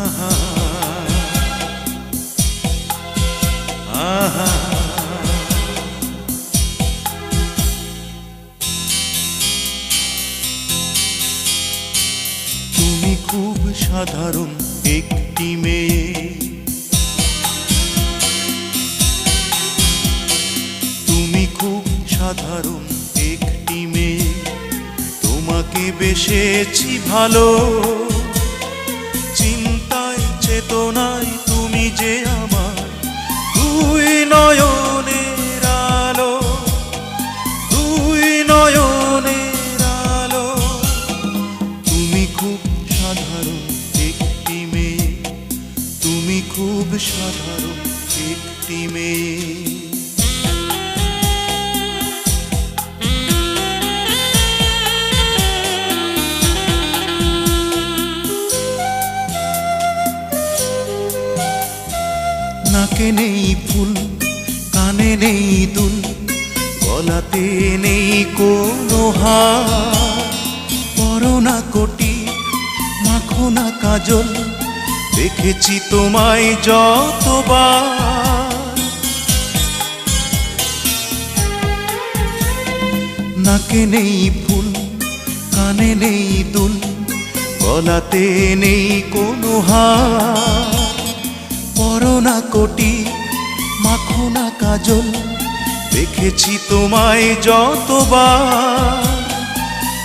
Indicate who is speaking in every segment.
Speaker 1: তুমি খুব সাধারণ একটি মেয়ে। তুমি খুব সাধারণ একটি মেয়ে। তোমাকে বেসেছি ভালো। চেতনায় তুমি যে আমার দুই নয়নের আলো, দুই নয়নের আলো। তুমি খুব সাধারণ একটি মেয়ে, তুমি খুব সাধারণ একটি মেয়ে। নাকে নেই ফুল, কানে নেই দুল, গলাতে নেই কোনো হার। পরনা কোটি, মাখো না কাজল, দেখেছি তোমায় যতবার। নাকে নেই ফুল, কানে নেই দুল, গলাতে নেই কোনো হার। পরনা কোটি মাখো না কাজল, দেখেছি তোমায় যতবার।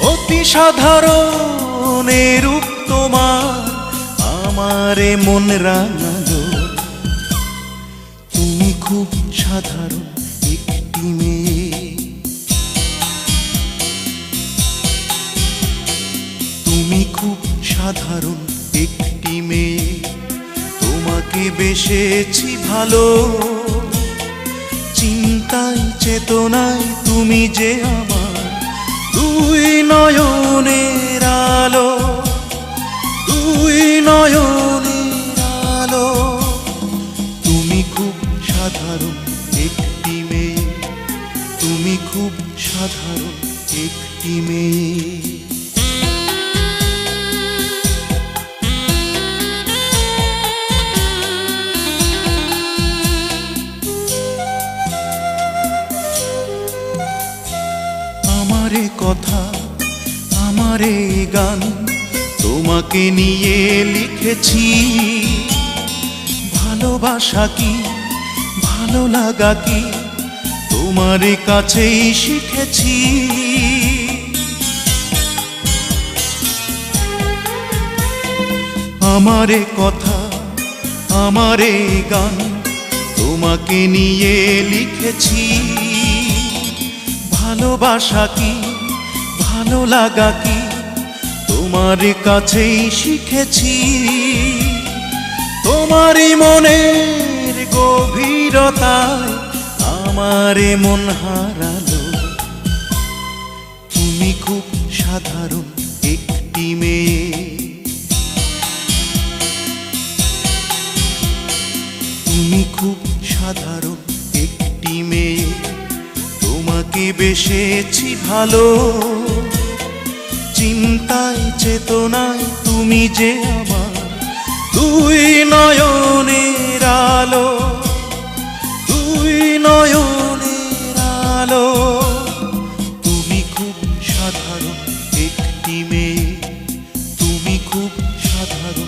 Speaker 1: অতি সাধারণ রূপ তোমার, আমারে মন রাঙালো। তুমি খুব সাধারণ একটি মেয়ে। তুমি খুব সাধারণ বেসেছি ভালো। চিন্তায়, চেতনায় তুমি যে আমার দুই নয়নের আলো, দুই নয়নের আলো। তুমি খুব সাধারণ একটি মেয়ে, তুমি খুব সাধারণ একটি মেয়ে। আমারে গান তোমাকে নিয়ে লিখেছি। ভালোবাসা কি, ভালো লাগা কি তোমার কাছেই শিখেছি। আমারে কথা, আমারে গান তোমাকে নিয়ে লিখেছি। ভালোবাসা কি, ভালো লাগা কি তোমার কাছেই শিখেছি। তোমারই মনের গভীরতায় আমারে মন হারালো। তুমি খুব সাধারণ একটি মেয়ে। তুমি খুব সাধারণ একটি মেয়ে। তোমাকে বেসেছি ভালো। চিন্তায় চেতনায় তুমি যে আমার তুই নয়নের আলো তুই নয়নের আলো। তুমি খুব সাধারণ একটি মেয়ে, তুমি খুব সাধারণ